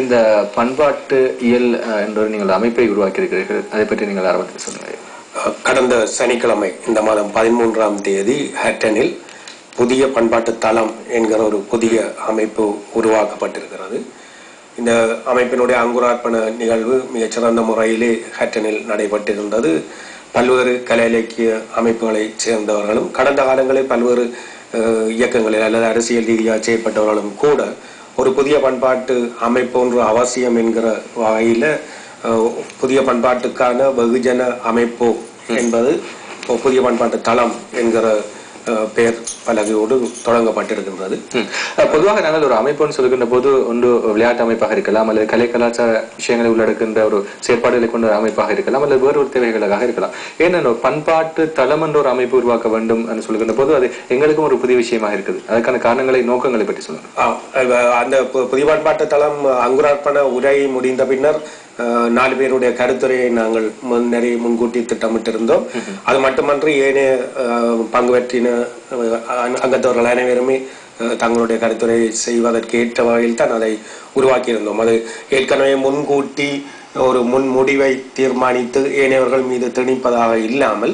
இந்த பண்பாட்டு இயல் என்ற நீங்கள் அமைப்பை உருவாக்கியிருக்கிறீர்கள். அதை பற்றி நீங்கள் ஆரம்பத்தில் சொல்லுங்கள். கடந்த சனிக்கிழமை இந்த மாதம் பதிமூன்றாம் தேதி ஹட்டனில் புதிய பண்பாட்டு தளம் என்கிற ஒரு புதிய அமைப்பு உருவாக்கப்பட்டிருக்கிறது. இந்த அமைப்பினுடைய அங்குரார்ப்பண நிகழ்வு மிகச்சிறந்த முறையிலே ஹட்டனில் நடைபெற்றிருந்தது. பல்வேறு கலை இலக்கிய அமைப்புகளைச் சேர்ந்தவர்களும் கடந்த காலங்களில் பல்வேறு இயக்கங்களில் அல்லது அரசியல் ரீதியாக செயற்பட்டவர்களும் கூட ஒரு புதிய பண்பாட்டு அமைப்பு ஒன்று அவசியம் என்கிற வகையில் புதிய பண்பாட்டுக்கான வெகுஜன அமைப்பு என்பது புதிய பண்பாட்டு தளம் என்கிற பெயர் பலகையோடு தொடங்கப்பட்டிருக்கின்றது. பொதுவாக நாங்கள் ஒரு அமைப்புன்னு சொல்லுகின்ற போது ஒன்று விளையாட்டு அமைப்பாக இருக்கலாம் அல்லது கலை கலாச்சார விஷயங்களை உள்ளடக்கின்ற ஒரு செயற்பாடுகளை கொண்ட ஒரு அமைப்பாக இருக்கலாம் அல்லது வேறு ஒரு தேவைகளாக இருக்கலாம். ஏனென்றால் பண்பாட்டு தளம் என்ற ஒரு அமைப்பு உருவாக்க வேண்டும் என்று சொல்லுகின்ற போது அது எங்களுக்கும் ஒரு புதிய விஷயமாக இருக்குது. அதற்கான காரணங்களை நோக்கங்களை பற்றி சொல்லுங்கள். அந்த புதிய பண்பாட்டு தளம் அங்குரார்ப்பண உரை முடிந்த பின்னர் நாலு பேருடைய கருத்துரையை நாங்கள் நிறைய முன்கூட்டி திட்டமிட்டிருந்தோம். அது மட்டுமன்றி ஏனைய பங்கு பெற்றின அங்கத்தவர்கள் அனைவருமே தங்களுடைய கருத்துரை செய்வதற்கு ஏற்ற வகையில் தான் அதை உருவாக்கியிருந்தோம். அது ஏற்கனவே முன்கூட்டி ஒரு முன் முடிவை தீர்மானித்து ஏனையவர்கள் மீது திணிப்பதாக இல்லாமல்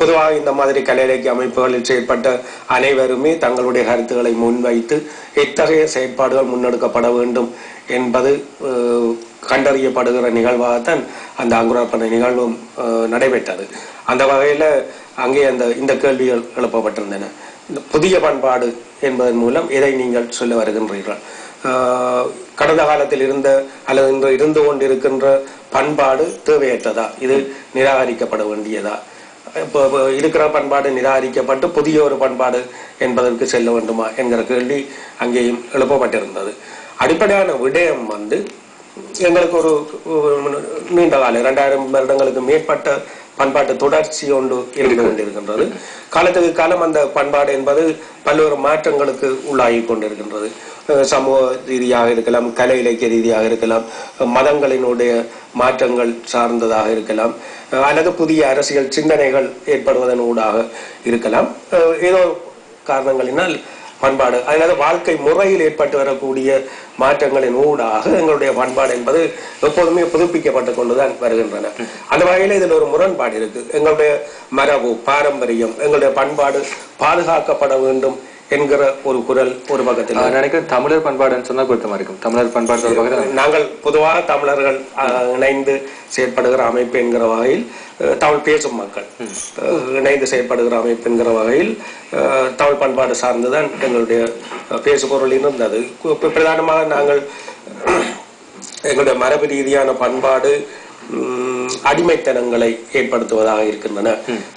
பொதுவாக இந்த மாதிரி கலை இலக்கிய அமைப்புகளில் செயற்பட்ட அனைவருமே தங்களுடைய கருத்துக்களை முன்வைத்து எத்தகைய செயற்பாடுகள் முன்னெடுக்கப்பட வேண்டும் என்பது கண்டறியப்படுகிற நிகழ்வாகத்தான் அந்த அங்குரார்ப்பண நிகழ்வும் நடைபெற்றது. அந்த வகையில் அங்கே அந்த இந்த கேள்விகள் எழுப்பப்பட்டிருந்தன. இந்த புதிய பண்பாடு என்பதன் மூலம் எதை நீங்கள் சொல்ல வருகின்றீர்கள். கடந்த காலத்தில் இருந்த அல்லது இன்று இருந்து கொண்டிருக்கின்ற பண்பாடு தேவையற்றதா? இது நிராகரிக்கப்பட வேண்டியதா? இப்போ இருக்கிற பண்பாடு நிராகரிக்கப்பட்டு புதிய ஒரு பண்பாடு என்பதற்கு செல்ல வேண்டுமா என்கிற கேள்வி அங்கேயும் எழுப்பப்பட்டிருந்தது. அடிப்படையான விடயம் வந்து எங்களுக்கு ஒரு நீண்ட காலம் இரண்டாயிரம் வருடங்களுக்கு மேற்பட்ட பண்பாட்டு தொடர்ச்சி ஒன்று இருந்து கொண்டிருக்கின்றது காலத்துக்கு காலம் அந்த பண்பாடு என்பது பல்வேறு மாற்றங்களுக்கு உள்ளாகி கொண்டிருக்கின்றது. சமூக ரீதியாக இருக்கலாம் கலை இலக்கிய ரீதியாக இருக்கலாம் மதங்களினுடைய மாற்றங்கள் சார்ந்ததாக இருக்கலாம் அல்லது புதிய அரசியல் சிந்தனைகள் ஏற்படுவதன் ஊடாக இருக்கலாம். ஏதோ காரணங்களினால் பண்பாடு. அதாவது வாழ்க்கை முறையில் ஏற்பட்டு வரக்கூடிய மாற்றங்களின் ஊடாக எங்களுடைய பண்பாடு என்பது எப்போதுமே புதுப்பிக்கப்பட்டு கொண்டுதான் வருகின்றன. அந்த வகையில் இதில் ஒரு முரண்பாடு இருக்கு. எங்களுடைய மரபு பாரம்பரியம் எங்களுடைய பண்பாடு பாதுகாக்கப்பட வேண்டும் என்கிற ஒரு குரல் ஒரு பக்கத்தில் நான் நினைக்கிறேன் தமிழர் பண்பாடுன்னு சொன்னா பொருத்தமா இருக்கும். தமிழர் பண்பாடு தொடர்பாக நாங்கள் பொதுவாக தமிழர்கள் இணைந்து செயற்படுகிற அமைப்பு என்கிற வகையில் தமிழ் பேசும் மக்கள். இணைந்து செயற்படுகிற அமைப்பு என்கிற வகையில் தமிழ் பண்பாடு சார்ந்துதான் எங்களுடைய பேசுபொருள் இருந்தது. பிரதானமாக நாங்கள் எங்களுடைய மரபு ரீதியான பண்பாடு அடிமைத்தனங்களை ஏற்படுத்துவதாக இருக்கின்றன.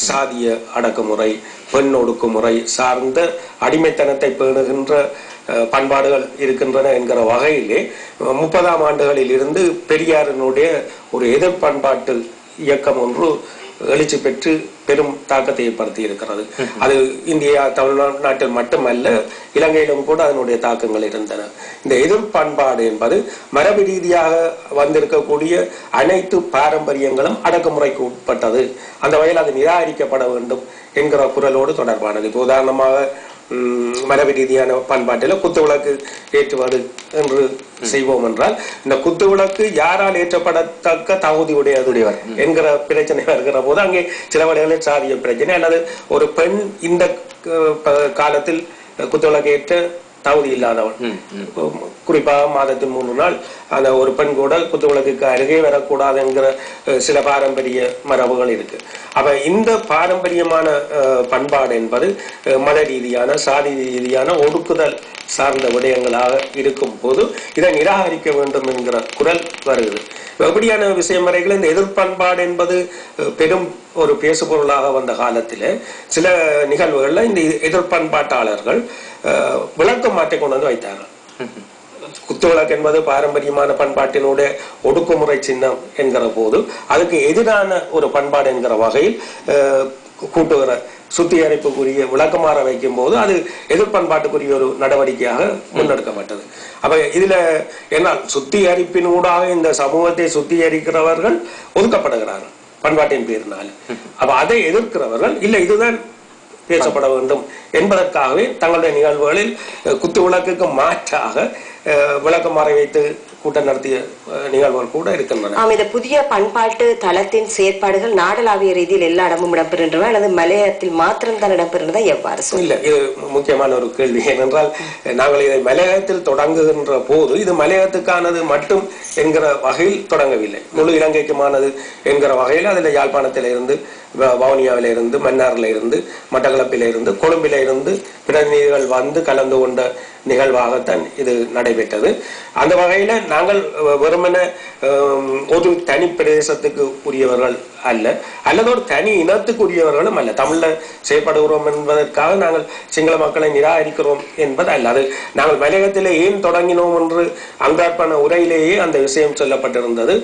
சாதிய அடக்குமுறை பெண் ஒடுக்குமுறை சார்ந்த அடிமைத்தனத்தை பேணுகின்ற பண்பாடுகள் இருக்கின்றன என்கிற வகையிலே முப்பதாம் ஆண்டுகளில் இருந்து பெரியாரினுடைய ஒரு எதிர் பண்பாட்டு இயக்கம் ஒன்று எழுச்சி பெற்று பெரும் தாக்கத்தை ஏற்படுத்தி இருக்கிறது. அது இந்தியா தமிழ்நாட்டில் மட்டுமல்ல இலங்கையிலும் கூட அதனுடைய தாக்கங்கள் இருந்தன. இந்த எதிர் பண்பாடு என்பது மரபு ரீதியாக வந்திருக்கக்கூடிய அனைத்து பாரம்பரியங்களும் அடக்குமுறைக்கு உட்பட்டது. அந்த வகையில் அது நிராகரிக்கப்பட வேண்டும் என்கிற குரலோடு தொடர்பானது. இப்போ உதாரணமாக மரபு ரீதியான பண்பாட்டில் குத்துவிளக்கு ஏற்றுவது என்று செய்வோம் என்றால் இந்த குத்து விளக்கு யாரால் ஏற்றப்படத்தக்க தகுதி உடையதுடையவர் என்கிற பிரச்சனை வருகிற போது அங்கே சில வழிகளில் சாதிய பிரச்சனை. அல்லது ஒரு பெண் இந்த காலத்தில் குத்து விளக்கு ஏற்ற தகுதி இல்லாதவன். குறிப்பாக மாதத்தின் மூன்று நாள் அந்த ஒரு பெண் கூட குத்துவிளக்குக்கு அருகே வரக்கூடாது என்கிற அஹ், சில பாரம்பரிய மரபுகள் இருக்கு. அப்ப இந்த பாரம்பரியமான பண்பாடு என்பது மத ரீதியான சாதி ரீதியான ஒடுக்குதல் சார்ந்த விடயங்களாக இருக்கும் போது இதை நிராகரிக்க வேண்டும் என்கிற குரல் வருகிறது. எப்படியான விஷயம் வரைகள் இந்த எதிர்ப்பண்பாடு என்பது பெரும் ஒரு பேசுபொருளாக வந்த காலத்தில் சில நிகழ்வுகளில் இந்த எதிர்ப்பண்பாட்டாளர்கள் விளக்கம் மாற்றி கொண்டு வந்து வைத்தார்கள் குத்துவிளக்கு என்பது பாரம்பரியமான பண்பாட்டினுடைய ஒடுக்குமுறை சின்னம் என்கிற போது அதுக்கு எதிரான ஒரு பண்பாடு என்கிற வகையில் கூட்டுகிற சுத்திகரிப்புக்குரிய விளக்கமாற வைக்கும் போது அது எதிர்பண்பாட்டுக்குரிய ஒரு நடவடிக்கையாக முன்னெடுக்கப்பட்டது. அப்ப இதுல என்ன சுத்திகரிப்பின் ஊடாக இந்த சமூகத்தை சுத்திகரிக்கிறவர்கள் ஒதுக்கப்படுகிறார்கள் பண்பாட்டின் பேரினால். அப்ப அதை எதிர்க்கிறவர்கள் இல்லை இதுதான் பேசப்பட வேண்டும் என்பதற்காகவே தங்களுடைய நிகழ்வுகளில் குத்து விளக்குக்கு மாற்றாக அஹ், விளக்கமாறை வைத்து கூட்டம் நடத்திய நிகழ்வுகள் கூட இருக்கின்றன. ஆம் இந்த புதிய பண்பாட்டு தளத்தின் செயற்பாடுகள் நாடளாவிய ரீதியில் எல்லா இடமும் இடம்பெறுகின்றன. அல்லது மலையத்தில் மாத்திரம்தான் இடம்பெறுகிறதா எவ்வாறு இல்ல இது முக்கியமான ஒரு கேள்வி. ஏனென்றால் நாங்கள் இதை மலையகத்தில் தொடங்குகின்ற போது இது மலையகத்துக்கானது மட்டும் என்கிற வகையில் தொடங்கவில்லை. முழு இலங்கைக்குமானது என்கிற வகையில் அதில் யாழ்ப்பாணத்தில இருந்து வவுனியாவில இருந்து மன்னார்ல இருந்து மட்டக்களப்பில இருந்து கொழும்பில இருந்து பிரதிநிதிகள் வந்து கலந்து கொண்ட நிகழ்வாகத்தான் இது நடைபெற்றது. அந்த வகையில நாங்கள் வெறுமனே ஒரு தனி பிரதேசத்துக்கு உரியவர்கள் அல்ல. அல்லது ஒரு தனி இனத்துக்குரியவர்களும் அல்ல. தமிழ்ல செயல்படுகிறோம் என்பதற்காக நாங்கள் சிங்கள மக்களை நிராகரிக்கிறோம் என்பது அல்ல அது நாங்கள் மலையகத்திலே ஏன் தொடங்கினோம் என்று அங்கார்ப்பண உரையிலேயே அந்த விஷயம் சொல்லப்பட்டிருந்தது.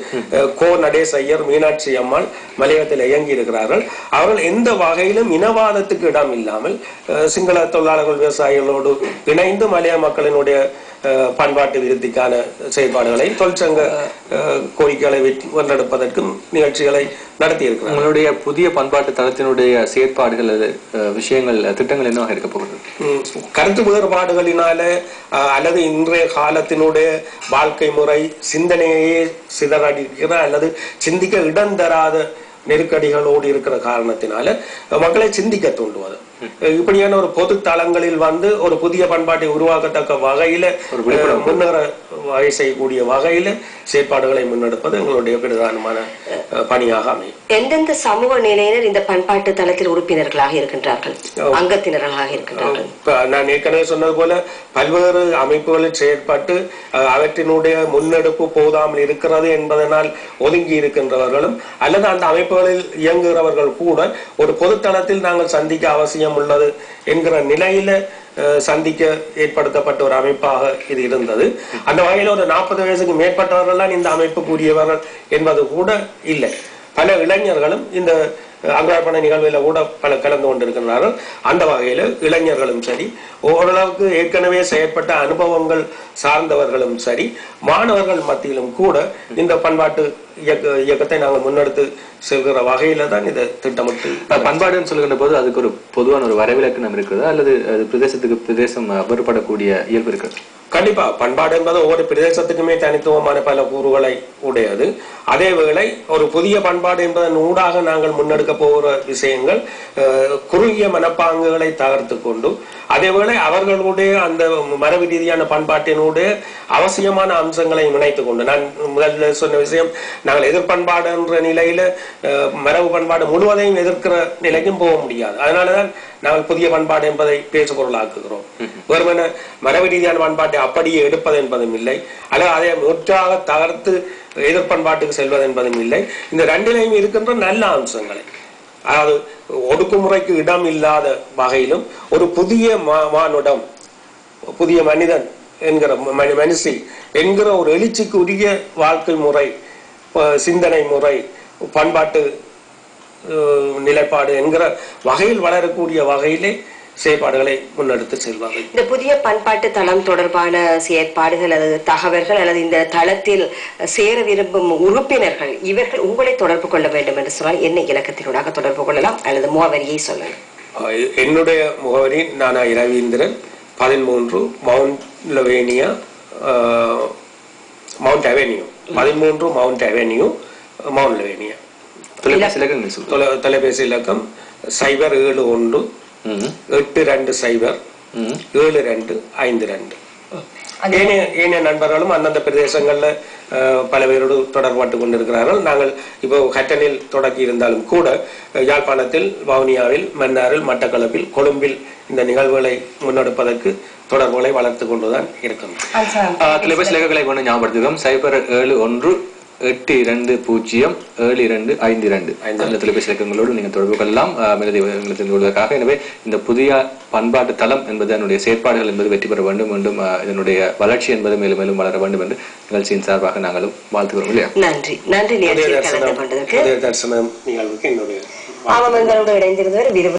கோ நடேச ஐயர் மீனாட்சி அம்மாள் மலையகத்தில் இயங்கி இருக்கிறார்கள் அவர்கள் எந்த வகையிலும் இனவாதத்துக்கு இடம் இல்லாமல் சிங்கள தொழிலாளர்கள் விவசாயிகளோடு இணைந்து மலைய மக்களினுடைய அஹ், பண்பாட்டு விருத்திக்கான செயல்பாடுகளை தொழிற்சங்க கோரிக்கைகளை வென்றெடுப்பதற்கும் நிகழ்ச்சிகளை நடத்தியிருக்கிறார் உங்களுடைய புதிய பண்பாட்டு தளத்தினுடைய செயற்பாடுகள் விஷயங்கள் திட்டங்கள் என்னவாக இருக்க போகிறது கருத்து வேறுபாடுகளினால அல்லது இன்றைய காலத்தினுடைய வாழ்க்கை முறை சிந்தனையே சிதறடிக்கிற அல்லது சிந்திக்க இடம் தராத நெருக்கடிகளோடு இருக்கிற காரணத்தினால மக்களை சிந்திக்க தூண்டுவது. இப்படியான ஒரு பொது தளங்களில் வந்து ஒரு புதிய பண்பாட்டை உருவாக்கத்தக்க வகையில முன்னேற வகை செய்யக்கூடிய வகையில செயற்பாடுகளை முன்னெடுப்பது எங்களுடைய பிரதானமான பணியாக அமையும். எந்தெந்த சமூக நிலையினர் இந்த பண்பாட்டு தளத்தில் உறுப்பினர்களாக இருக்கின்றார்கள்? அங்கத்தினர்களாக இருக்கின்றார்கள். நான் ஏற்கனவே சொன்னது போல பல்வேறு அமைப்புகளில் செயற்பட்டு அவற்றினுடைய முன்னெடுப்பு போதாமல் இருக்கிறது என்பதனால் ஒதுங்கி இருக்கின்றவர்களும் அல்லது அந்த அமைப்புகளில் இயங்குகிறவர்கள் கூட ஒரு பொதுத்தளத்தில் நாங்கள் சந்திக்க அவசியம் உள்ளது என்கிற நிலையில சந்திக்க ஏற்படுத்தப்பட்ட ஒரு அமைப்பாக இது இருந்தது. அந்த வகையில் ஒரு நாற்பது வயசுக்கு மேற்பட்டவர்கள்லாம் இந்த அமைப்புக்குரியவர்கள் என்பது கூட இல்லை. பல இளைஞர்களும் இந்த அங்கார்ப்பண நிகழ்வில் கூட பல கலந்து கொண்டிருக்கிறார்கள் அந்த வகையில் இளைஞர்களும் சரி ஓரளவுக்கு ஏற்கனவே செயற்பட்ட அனுபவங்கள் சார்ந்தவர்களும் சரி மாணவர்கள் மத்தியிலும் கூட இந்த பண்பாட்டு இயக்க இயக்கத்தை நாங்கள் முன்னெடுத்து செல்கிற வகையில தான் இதை திட்டமிட்டு பண்பாடுன்னு சொல்லுகின்ற போது அதுக்கு ஒரு பொதுவான ஒரு வரைவிலக்கணம் இருக்குது அல்லது அது பிரதேசத்துக்கு பிரதேசம் வேறுபடக்கூடிய இயல்பு இருக்குது கண்டிப்பா. பண்பாடு என்பது ஒவ்வொரு பிரதேசத்துக்குமே தனித்துவமான பல கூறுகளை உடையது. அதே வேளை ஒரு புதிய பண்பாடு என்பதன் ஊடாக நாங்கள் முன்னெடுக்க போகிற விஷயங்கள் குறுகிய மனப்பாங்குகளை தகர்த்து கொண்டு அதேவேளை அவர்களுடைய அந்த மரபு ரீதியான பண்பாட்டினுடைய அவசியமான அம்சங்களை இணைத்துக் கொண்டு நான் முதல்ல சொன்ன விஷயம் நாங்கள் எதிர்பண்பாடு என்ற நிலையில மரபு பண்பாடு முழுவதையும் எதிர்க்கிற நிலைக்கும் போக முடியாது. அதனாலதான் நாங்கள் புதிய பண்பாடு என்பதை பேசு பொருளாக்குகிறோம் வெறுமன மரபு ரீதியான பண்பாட்டை அப்படியே எடுப்பது என்பதும் இல்லை. அல்லது அதை முற்றாக தகர்த்து எதிர்பண்பாட்டுக்கு செல்வது என்பதும் இல்லை. இந்த ரெண்டிலையும் இருக்கின்ற நல்ல அம்சங்களை. அதாவது ஒடுக்குமுறைக்கு இடம் இல்லாத வகையிலும் ஒரு புதிய மானுடம் புதிய மனிதன் என்கிற மனுஷி என்கிற ஒரு எழுச்சிக்குரிய வாழ்க்கை முறை சிந்தனை முறை பண்பாட்டு நிலைப்பாடு என்கிற வகையில் வளரக்கூடிய வகையிலே செயற்பாடுகளை முன்னெடுத்து செல்வார்கள். இந்த புதிய பண்பாட்டு தளம் தொடர்பான செயற்பாடுகள் அல்லது தகவல்கள் அல்லது இந்த தளத்தில் சேர விரும்பும் உறுப்பினர்கள் இவர்கள் உங்களை தொடர்பு கொள்ள வேண்டும் என்று சொன்னால் என்ன இலக்கத்தினூடாக தொடர்பு கொள்ளலாம்? அல்லது முகவரியை சொல்லலாம் என்னுடைய முகவரி நானா இரவீந்திரன் பதிமூன்று மவுண்ட் லவேனியா மவுண்ட் அவென்யூ. பதிமூன்று மவுண்ட் அவென்யூ மவுண்ட் லவேனியா தொலைபேசி இலக்கம் சைபர் ஏழு ஒன்று எட்டு ரெண்டு சைபர். ஏழு ரெண்டு ஐந்து ரெண்டு. ஏனைய ஏனைய நண்பர்களும் அந்தந்த பிரதேசங்கள்ல அஹ், பல பேரோடு தொடர்பட்டு கொண்டிருக்கிறார்கள். நாங்கள் இப்போ ஹட்டனில் தொடக்கி இருந்தாலும் கூட யாழ்ப்பாணத்தில் வவுனியாவில் மன்னாரில் மட்டக்களப்பில் கொழும்பில் இந்த நிகழ்வுகளை முன்னெடுப்பதற்கு தொடர்புகளை வளர்த்து கொண்டுதான் இருக்கின்றோம் ஆஹ் தொலைபேசி இலக்கங்களை கொண்டு ஞாபகப்படுத்துகிறோம் சைபர் ஏழு ஒன்று எட்டு இரண்டு பூஜ்ஜியம் ஏழு இரண்டு ஐந்து இரண்டு. அந்த தொலைபேசி இலக்கங்களோடு நீங்கள் தொடர்பு கொள்ளலாம். மேலதிக விவரங்களை தெரிந்து கொள்வதற்காக. எனவே இந்த புதிய பண்பாட்டு தளம் என்பது அதனுடைய செயற்பாடுகள் என்பது வெற்றி பெற வேண்டும் மீண்டும் ஆஹ் இதனுடைய வளர்ச்சி என்பது மேலும் மேலும் வளர வேண்டும் என்று நிகழ்ச்சியின் சார்பாக நாங்களும் வாழ்த்துக்கிறோம் இல்லையா? நன்றி. நன்றி நிகழ்ச்சியில் கலந்து கொண்டதற்கு. நிகழ்வுக்கு என்னுடைய ஆமாம் எங்களோடு இணைந்திருந்தவர் விருது